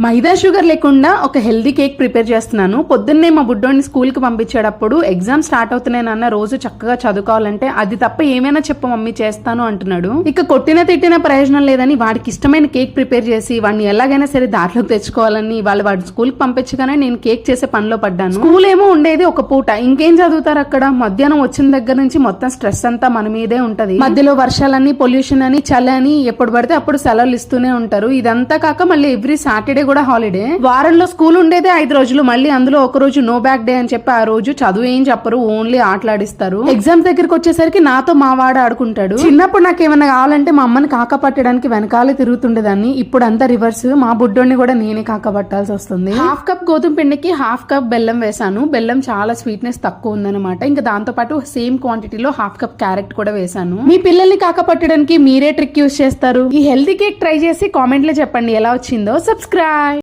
మైదా sugar లేకుండా ఒక healthy cake prepare చేస్తున్నాను. పొద్దున్నే మా బుడ్డోని స్కూల్కి పంపించేటప్పుడు ఎగ్జామ్ స్టార్ట్ అవుతున్నాయి రోజు చక్కగా చదువుకోవాలంటే అది తప్ప ఏమైనా చెప్పు మమ్మీ చేస్తాను అంటున్నాడు. ఇక కొట్టిన తిట్టిన ప్రయోజనం లేదని వాడికి ఇష్టమైన కేక్ ప్రిపేర్ చేసి వాడిని ఎలాగైనా సరే దారిలోకి తెచ్చుకోవాలని వాళ్ళు వాడి స్కూల్కి పంపించగానే నేను కేక్ చేసే పనిలో పడ్డాను. స్కూల్ ఏమో ఉండేది ఒక పూట. ఇంకేం చదువుతారు అక్కడ? మధ్యాహ్నం వచ్చిన దగ్గర నుంచి మొత్తం స్ట్రెస్ అంతా మన మీదే ఉంటది. మధ్యలో వర్షాలని పొల్యూషన్ అని చలి అని ఎప్పుడు పడితే అప్పుడు సెలవులు ఇస్తూనే ఉంటారు. ఇదంతా కాక మళ్ళీ ఎవ్రీ సాటర్డే కూడా హాలిడే వారంలో స్కూల్ ఉండేదే ఐదు రోజులు. మళ్ళీ అందులో ఒక రోజు నో బ్యాక్ డే అని చెప్పి ఆ రోజు చదువు ఏం చెప్పరు ఓన్లీ ఆటలాడిస్తారు. ఎగ్జామ్స్ దగ్గరికి వచ్చేసరికి నాతో మా వాడు ఆడుకుంటాడు. చిన్నప్పుడు నాకు ఏమైనా కావాలంటే మా అమ్మని కాక పట్టడానికి వెనకాలే తిరుగుతుండేదాన్ని. ఇప్పుడు అంతా రివర్స్ మా బుడ్డోడిని కూడా నేనే కాక పట్టాల్సి వస్తుంది. హాఫ్ కప్ గోధుమ పిండికి హాఫ్ కప్ బెల్లం వేసాను బెల్లం చాలా స్వీట్నెస్ తక్కువ ఉందన్నమాట. ఇంకా దాంతో పాటు సేమ్ క్వాంటిటీలో హాఫ్ కప్ క్యారెట్ కూడా వేసాను మీ పిల్లల్ని కాక పట్టడానికి మీరే ట్రిక్ యూస్ చేస్తారు? ఈ హెల్తీ కేక్ ట్రై చేసి కామెంట్లో చెప్పండి ఎలా వచ్చిందో. Subscribe Bye.